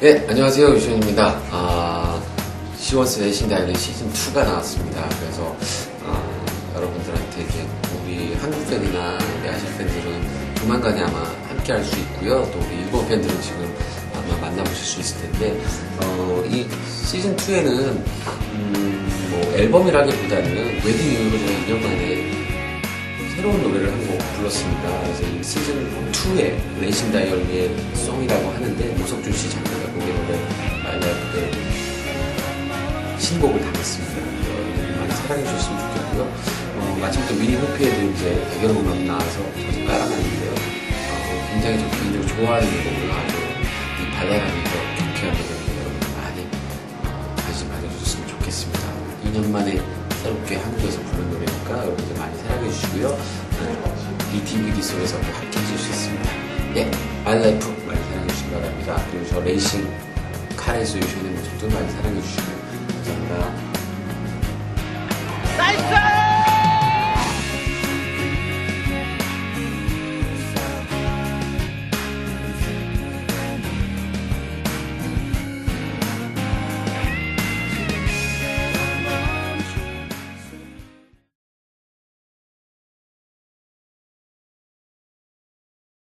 네, 안녕하세요. 유시현입니다. 아, 시원스 레이싱 다이리 시즌2가 나왔습니다. 그래서, 아, 여러분들한테 이제 우리 한국 팬이나 우리 아시아 팬들은 조만간에 아마 함께 할 수 있고요. 또 우리 일본 팬들은 지금 아마 만나보실 수 있을 텐데, 어, 이 시즌2에는, 음, 뭐, 앨범이라기보다는 웨딩 이후로 제가 2년 만에 새로운 노래를 한 곡 불렀습니다. 그래서 이 시즌 2의 레이싱 다이어리의 송이라고 노석준 씨 작곡의 노래 말라이프의 신곡을 담았습니다. 많이 사랑해 주셨으면 좋겠고요. 어, 마침 또 미니 호피에도 이제 배경 음악 나와서 저도 깔아놨는데요. 어, 굉장히 저 개인적으로 좋아하는 곡을 아주 이 발랄하면서 경쾌한 노래인데 여러분 많이 어, 관심 가져주셨으면 좋겠습니다. 2년 만에 새롭게 한국에서 부른 노래니까 여러분들 많이 사랑해 주시고요. 어, 이 DVD 속에서 또 함께 있습니다. 네, 마이라이프 바랍니다. 그리고 저 레이싱 카레스 유션의 모습도 많이 사랑해 주시고요.